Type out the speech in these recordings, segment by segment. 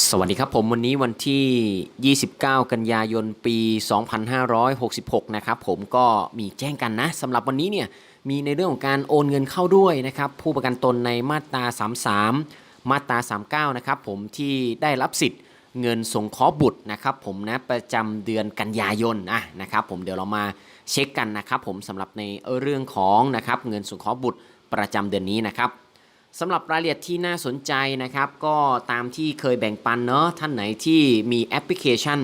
สวัสดีครับผมวันนี้วันที่ 29 กันยายนปี 2566 นะครับผมก็มีแจ้งกันนะสำหรับวันนี้เนี่ยมีในเรื่องของการโอนเงินเข้าด้วยนะครับผู้ประกันตนในมาตรา 33 มาตรา 39 นะครับผมที่ได้รับสิทธิ์เงินสงเคราะห์บุตรนะครับผมนะประจำเดือนกันยายนอะนะครับผมเดี๋ยวเรามาเช็คกันนะครับผมสำหรับในเรื่องของนะครับเงินสงเคราะห์บุตรประจำเดือนนี้นะครับ สำหรับรายละเอียดที่น่าสนใจนะครับ ก็ตามที่เคยแบ่งปันเนาะท่านไหนที่มีแอปพลิเคชัน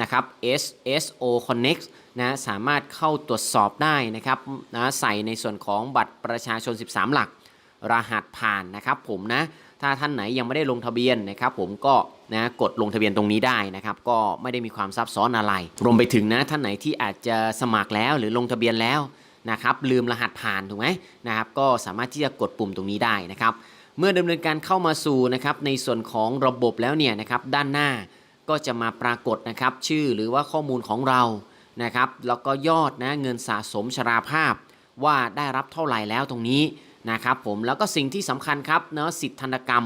นะครับ SSO Connect นะสามารถเข้าตรวจสอบได้นะครับนะใส่ในส่วนของบัตรประชาชน 13 หลัก รหัสผ่านนะครับผมนะถ้าท่านไหนยังไม่ได้ลงทะเบียนนะครับผมก็นะกดลงทะเบียนตรงนี้ได้นะครับก็ไม่ได้มีความซับซ้อนอะไร รวมไปถึงนะท่านไหนที่อาจจะสมัครแล้วหรือลงทะเบียนแล้ว นะครับลืมรหัสผ่านถูกไหมนะครับก็สามารถที่จะกดปุ่มตรงนี้ได้นะครับเมื่อดำเนินการเข้ามาสู่นะครับในส่วนของระบบแล้วเนี่ยนะครับด้านหน้าก็จะมาปรากฏนะครับชื่อหรือว่าข้อมูลของเรานะครับแล้วก็ยอดนะเงินสะสมชราภาพ ว่าได้รับเท่าไหร่แล้วตรงนี้นะครับผมแล้วก็สิ่งที่สำคัญครับเนาะสิทธิธนกรรม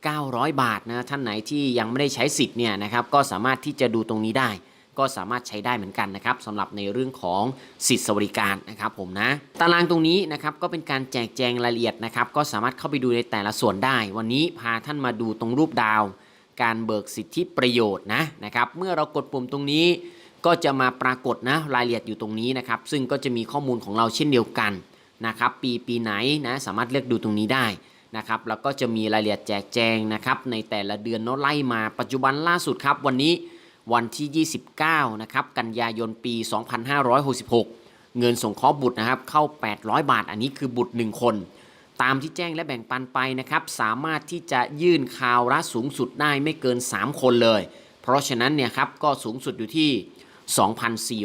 900 บาทนะท่านไหนที่ยังไม่ได้ใช้สิทธิ์เนี่ยนะครับก็สามารถที่จะดูตรงนี้ได้ ก็สามารถใช้ได้เหมือนกันนะครับสำหรับในเรื่องของสิทธิสวัสดิการนะครับผมนะตารางตรงนี้นะครับก็เป็นการแจกแจงรายละเอียดนะครับก็สามารถเข้าไปดูในแต่ละส่วนได้ วันนี้พาท่านมาดูตรงรูปดาว การเบิกสิทธิประโยชน์นะนะครับเมื่อเรากดปุ่มตรงนี้ ก็จะมาปรากฏนะรายละเอียดอยู่ตรงนี้นะครับซึ่งก็จะมีข้อมูลของเราเช่นเดียวกันนะครับปีปีไหนนะสามารถเลือกดูตรงนี้ได้นะครับแล้วก็จะมีรายละเอียดแจกแจงนะครับในแต่ละเดือนเนาะไล่มาปัจจุบันล่าสุดครับวันนี้ วันที่ 29 นะครับ กันยายนปี 2566 เงินส่งเคราะห์บุตรนะครับ เข้า 800 บาท อันนี้คือบุตร 1 คน ตามที่แจ้งและแบ่งปันไปนะครับ สามารถที่จะยื่นข่าวระสูงสุดได้ไม่เกิน 3 คนเลย เพราะฉะนั้นเนี่ยครับ ก็สูงสุดอยู่ที่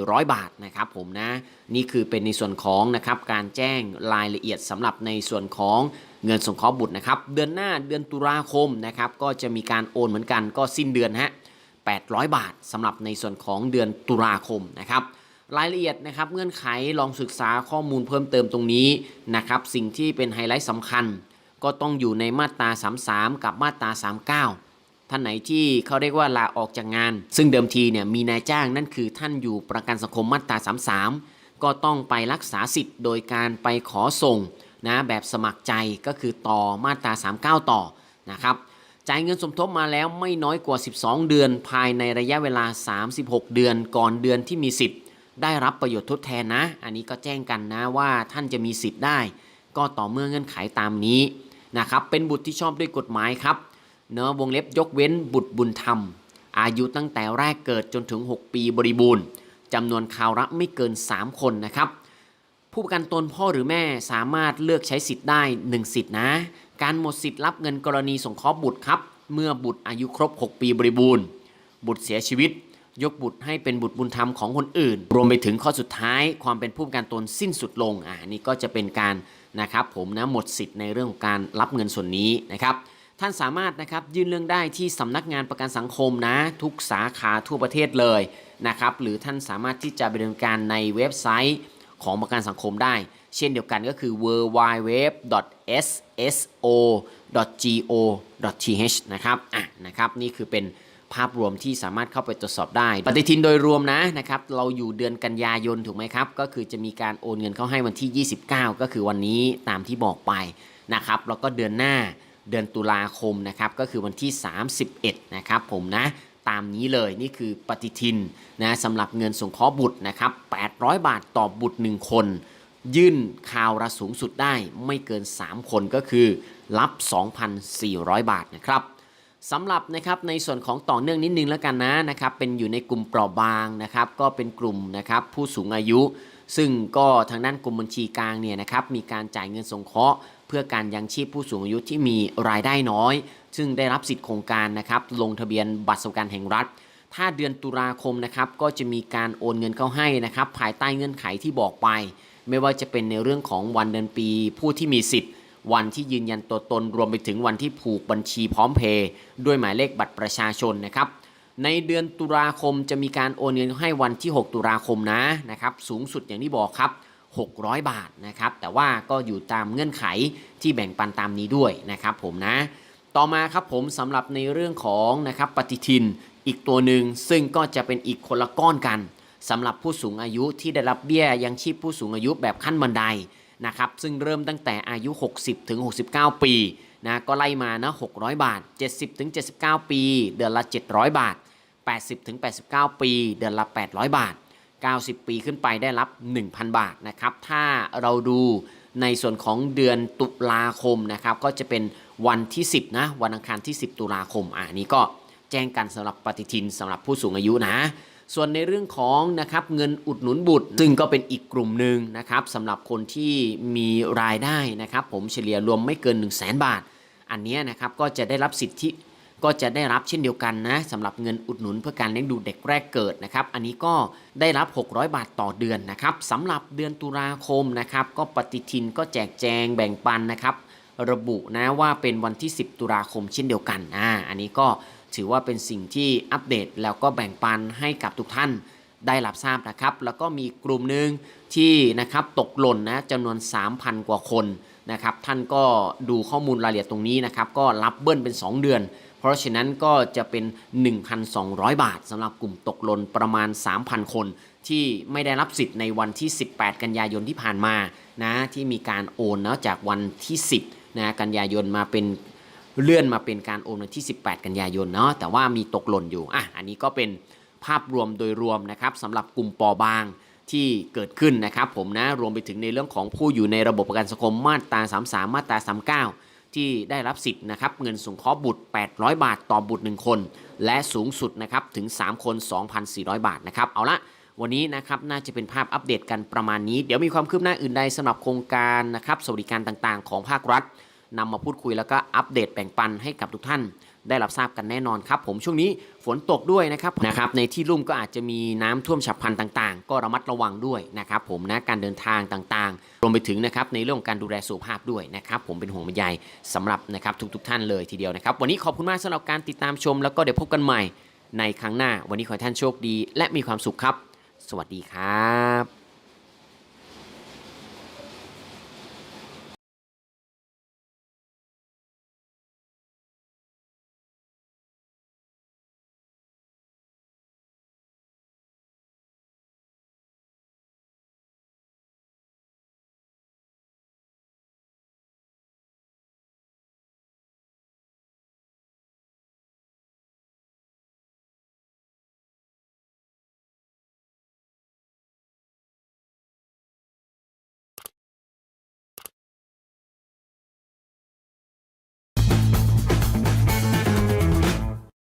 2,400 บาทนะครับผมนะ นี่คือเป็นในส่วนของนะครับการแจ้งรายละเอียดสำหรับในส่วนของเงินสงเคราะห์บุตรนะครับ เดือนหน้าเดือนตุลาคมนะครับ ก็จะมีการโอนเหมือนกันก็สิ้นเดือนฮะ 800 บาทสำหรับในส่วนของเดือนตุลาคมนะครับรายละเอียดนะครับเงื่อนไขลองศึกษาข้อมูลเพิ่มเติมตรงนี้นะครับสิ่งที่เป็นไฮไลท์สำคัญ ก็ต้องอยู่ในมาตรา 33 กับมาตรา 39 ท่านไหนที่เขาเรียกว่าลาออกจากงาน ซึ่งเดิมทีเนี่ยมีนายจ้างนั่นคือท่านอยู่ประกันสังคมมาตรา 33 ก็ต้องไปรักษาสิทธิ์โดยการไปขอส่งนะแบบสมัครใจก็คือต่อมาตรา 39 ต่อนะครับ จ่ายเงินสมทบมาแล้วไม่น้อยกว่า 12 เดือน ภายในระยะเวลา 36 เดือนก่อนเดือนที่มีสิทธิ์ ได้รับประโยชน์ทดแทนนะ อันนี้ก็แจ้งกันนะว่าท่านจะมีสิทธิ์ได้ ก็ต่อเมื่อเงื่อนไขตามนี้นะครับเป็นบุตรที่ชอบด้วยกฎหมายครับเนื้อวงเล็บยกเว้นบุตรบุญธรรม อายุตั้งแต่แรกเกิดจนถึง 6 ปีบริบูรณ์จำนวนคราวละไม่เกิน 3 คนนะครับ ผู้ประกันตนพ่อหรือแม่สามารถเลือกใช้สิทธิ์ได้ 1 สิทธิ์นะ การหมดสิทธิ์รับเงินกรณีสงเคราะห์บุตรครับ เมื่อบุตรอายุครบ 6 ปีบริบูรณ์ บุตรเสียชีวิต ยกบุตรให้เป็นบุตรบุญธรรมของคนอื่น รวมไปถึงข้อสุดท้าย ความเป็นผู้ประกันตนสิ้นสุดลงอ่านี่ก็จะเป็นการนะครับผมนะหมดสิทธิ์ในเรื่องของการรับเงินส่วนนี้นะครับท่านสามารถนะครับยื่นเรื่องได้ที่สำนักงานประกันสังคมนะ ทุกสาขาทั่วประเทศเลยนะครับหรือท่านสามารถที่จะไปดำเนินการในเว็บไซต์ของประกันสังคมได้ เช่นเดียวกันก็คือ w w w s s o g o t h นะครับอะนะครับนี่คือเป็นภาพรวมที่สามารถเข้าไปตรวจสอบได้ ปฏิทินโดยรวมนะนะครับเราอยู่เดือนกันยายนถูกไหมครับ ก็คือจะมีการโอนเงินเข้าให้วันที่ 29 ก็คือวันนี้ตามที่บอกไปนะครับแล้วก็เดือนหน้าเดือนตุลาคมนะครับก็คือวันที่ 31 นะครับผมนะตามนี้เลยนี่คือปฏิทินนะสำหรับเงินสงเคราะห์บุตรนะครับ800 บาทต่อบุตร 1 คน ยื่นข่าวละสูงสุดได้ไม่เกิน 3 คนก็คือรับ 2,400 บาทนะครับสำหรับนะครับในส่วนของต่อเนื่องนิดนึงแล้วกันนะนะครับเป็นอยู่ในกลุ่มเปราะบางนะครับก็เป็นกลุ่มนะครับผู้สูงอายุ ซึ่งก็ทางด้านกรมบัญชีกลางเนี่ยนะครับมีการจ่ายเงินสงเคราะห์ เพื่อการยังชีพผู้สูงอายุที่มีรายได้น้อย ซึ่งได้รับสิทธิโครงการนะครับลงทะเบียนบัตรสวัสดิการแห่งรัฐ ถ้าเดือนตุลาคมนะครับก็จะมีการโอนเงินเข้าให้นะครับภายใต้เงื่อนไขที่บอกไป ไม่ว่าจะเป็นในเรื่องของวันเดือนปี ผู้ที่มีสิทธิ์ วันที่ยืนยันตัวตนรวมไปถึงวันที่ผูกบัญชีพร้อมเพย์ด้วยหมายเลขบัตรประชาชนนะครับในเดือนตุลาคมจะมีการโอนเงินให้วันที่ 6 ตุลาคมนะนะครับสูงสุดอย่างที่บอกครับ 600 บาทนะครับแต่ว่าก็อยู่ตามเงื่อนไขที่แบ่งปันตามนี้ด้วยนะครับผมนะต่อมาครับผมสำหรับในเรื่องของนะครับปฏิทินอีกตัวหนึ่งซึ่งก็จะเป็นอีกคนละก้อนกัน สำหรับผู้สูงอายุที่ได้รับเบี้ยยังชีพผู้สูงอายุแบบขั้นบันไดนะครับซึ่งเริ่มตั้งแต่อายุ 60 ถึง 69 ปีนะก็ไล่มานะ600 บาท 70 ถึง 79 ปี เดือนละ 700 บาท 80 ถึง 89 ปี เดือนละ 800 บาท 90 ปีขึ้นไปได้รับ 1,000 บาทนะครับถ้าเราดูในส่วนของเดือนตุลาคมนะครับก็จะเป็นวันที่ 10 นะ วันอังคารที่ 10 ตุลาคมอ่านี้ก็แจ้งกันสำหรับปฏิทินสำหรับผู้สูงอายุนะ ส่วนในเรื่องของนะครับเงินอุดหนุนบุตร ซึ่งก็เป็นอีกกลุ่มหนึ่งนะครับสำหรับคนที่มีรายได้นะครับ ผมเฉลี่ยรวมไม่เกิน 1 0 0 0 0แบาท อันนี้นะครับก็จะได้รับสิทธิก็จะได้รับเช่นเดียวกันนะสำหรับเงินอุดหนุนเพื่อการเลี้ยงดูเด็กแรกเกิดนะครับ อันนี้ก็ได้รับ 600 บาทต่อเดือนนะครับสำหรับเดือนตุลาคมนะครับ ก็ปฏิทินก็แจกแจงแบ่งปันนะครับ ระบุนะว่าเป็นวันที่ 10 ตุลาคมเช่นเดียวกันอ่าอันนี้ก็ ถือว่าเป็นสิ่งที่อัปเดตแล้วก็แบ่งปันให้กับทุกท่านได้รับทราบนะครับ แล้วก็มีกลุ่มหนึ่งที่นะครับตกหล่นนะจำนวน 3,000 กว่าคนนะครับ ท่านก็ดูข้อมูลรายละเอียดตรงนี้นะครับ ก็รับเบิ้ลเป็น 2 เดือน เพราะฉะนั้นก็จะเป็น 1,200 บาทสำหรับกลุ่มตกหล่นประมาณ 3,000 คนที่ไม่ได้รับสิทธิ์ในวันที่ 18 กันยายนที่ผ่านมานะที่มีการโอนนะจากวันที่ 10นะกันยายนมาเป็น เลื่อนมาเป็นการโอนวันที่ 18 กันยายนเนาะแต่ว่ามีตกหล่นอยู่อะอันนี้ก็เป็นภาพรวมโดยรวมนะครับสำหรับกลุ่มปอบางที่เกิดขึ้นนะครับผมนะรวมไปถึงในเรื่องของผู้อยู่ในระบบประกันสังคมมาตรา 33 มาตรา 39 ที่ได้รับสิทธิ์นะครับเงินสงเคราะห์บุตร 800 บาทต่อบุตร 1 คน และสูงสุดนะครับถึง 3 คน 2,400 บาทนะครับเอาละวันนี้นะครับน่าจะเป็นภาพอัปเดตกันประมาณนี้ เดี๋ยวมีความคืบหน้าอื่นใดสำหรับโครงการนะครับสวัสดิการต่างๆ ของภาครัฐ นำมาพูดคุยแล้วก็อัปเดตแบ่งปันให้กับทุกท่าน ได้รับทราบกันแน่นอนครับ ผมช่วงนี้ฝนตกด้วยนะครับนะครับในที่ลุ่มก็อาจจะมีน้ำท่วมฉับพลันต่างๆ ก็ระมัดระวังด้วยนะครับผมนะการเดินทางต่างๆ รวมไปถึงนะครับในเรื่องของการดูแลสุขภาพด้วยนะครับผมเป็นห่วงเป็นใยสำหรับนะครับทุกๆ ท่านเลยทีเดียวนะครับ วันนี้ขอบคุณมากสำหรับการติดตามชม แล้วก็เดี๋ยวพบกันใหม่ในครั้งหน้า วันนี้ขอให้ท่านโชคดี และมีความสุขครับ สวัสดีครับ